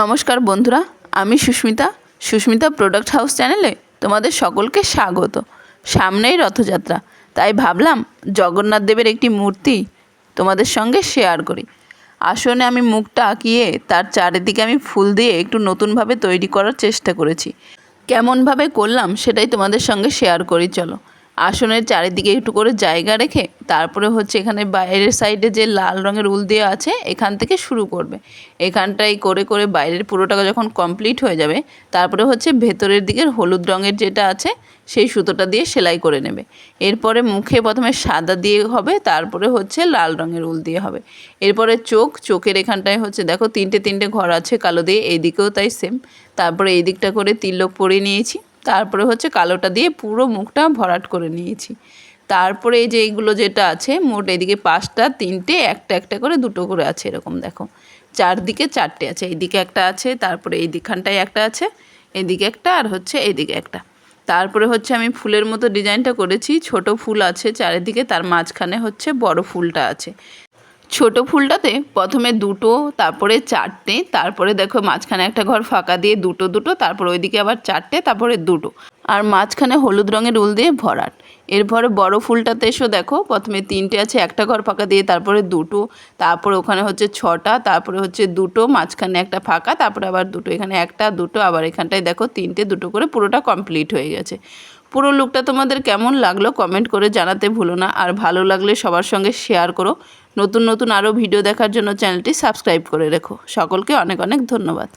নমস্কার বন্ধুরা, আমি সুস্মিতা সুস্মিতা প্রোডাক্ট হাউস চ্যানেলে তোমাদের সকলকে স্বাগত। সামনেই রথযাত্রা, তাই ভাবলাম জগন্নাথ দেবের একটি মূর্তি তোমাদের সঙ্গে শেয়ার করি। আসনে আমি মুখটা আঁকিয়ে তার চারিদিকে আমি ফুল দিয়ে একটু নতুনভাবে তৈরি করার চেষ্টা করেছি। কেমনভাবে করলাম সেটাই তোমাদের সঙ্গে শেয়ার করি, চলো। আসনের চারিদিকে একটু করে জায়গা রেখে তারপরে হচ্ছে এখানে বাইরের সাইডে যে লাল রঙের উল দেওয়া আছে, এখান থেকে শুরু করবে। এখানটাই করে করে বাইরের পুরোটা যখন কমপ্লিট হয়ে যাবে, তারপরে হচ্ছে ভেতরের দিকের হলুদ রঙের যেটা আছে, সেই সুতোটা দিয়ে সেলাই করে নেবে। এরপরে মুখে প্রথমে সাদা দিয়ে হবে, তারপরে হচ্ছে লাল রঙের উল দিয়ে হবে। এরপরে চোখ, চোখের এখানটায় হচ্ছে দেখো তিনটে তিনটে ঘর আছে কালো দিয়ে এই দিকেও তাই সেম তারপরে এই দিকটা করে তিলক পরিয়ে নিয়েছি। তারপরে হচ্ছে কালোটা দিয়ে পুরো মুখটা ভরাট করে নিয়েছি। তারপরে এই যে এইগুলো যেটা আছে, মোট এদিকে পাঁচটা, তিনটে, একটা একটা করে দুটো করে আছে এরকম, দেখো। চারদিকে চারটে আছে, এইদিকে একটা আছে, তারপরে এই দিকখানটায় একটা আছে, এদিকে একটা আর হচ্ছে এইদিকে একটা। তারপরে হচ্ছে আমি ফুলের মতো ডিজাইনটা করেছি, ছোট ফুল আছে চারিদিকে, তার মাঝখানে হচ্ছে বড় ফুলটা আছে। ছোট ফুলটাতে প্রথমে দুটো, তারপরে চারটে, তারপরে দেখো মাঝখানে একটা ঘর ফাঁকা দিয়ে দুটো দুটো, তারপর ওইদিকে আবার চারটে, তারপরে দুটো। আর মাঝখানে হলুদ রঙের উল দিয়ে ভরাট। এরপরে বড় ফুলটাতে এসো দেখো, প্রথমে তিনটে আছে, একটা ঘর ফাঁকা দিয়ে, তারপরে দুটো, তারপরে ওখানে হচ্ছে ছটা, তারপরে হচ্ছে দুটো, মাঝখানে একটা ফাঁকা, তারপরে আবার দুটো, এখানে একটা, দুটো, আবার এখানটায় দেখো তিনটে, দুটো করে পুরোটা কমপ্লিট হয়ে গেছে। পুরো লুকটা তোমাদের কেমন লাগল কমেন্ট করে জানাতে ভুলো না। আর ভালো লাগলে সবার সঙ্গে শেয়ার করো। নতুন নতুন আরও ভিডিও দেখার জন্য চ্যানেলটি সাবস্ক্রাইব করে রেখো। সকলকে অনেক অনেক ধন্যবাদ।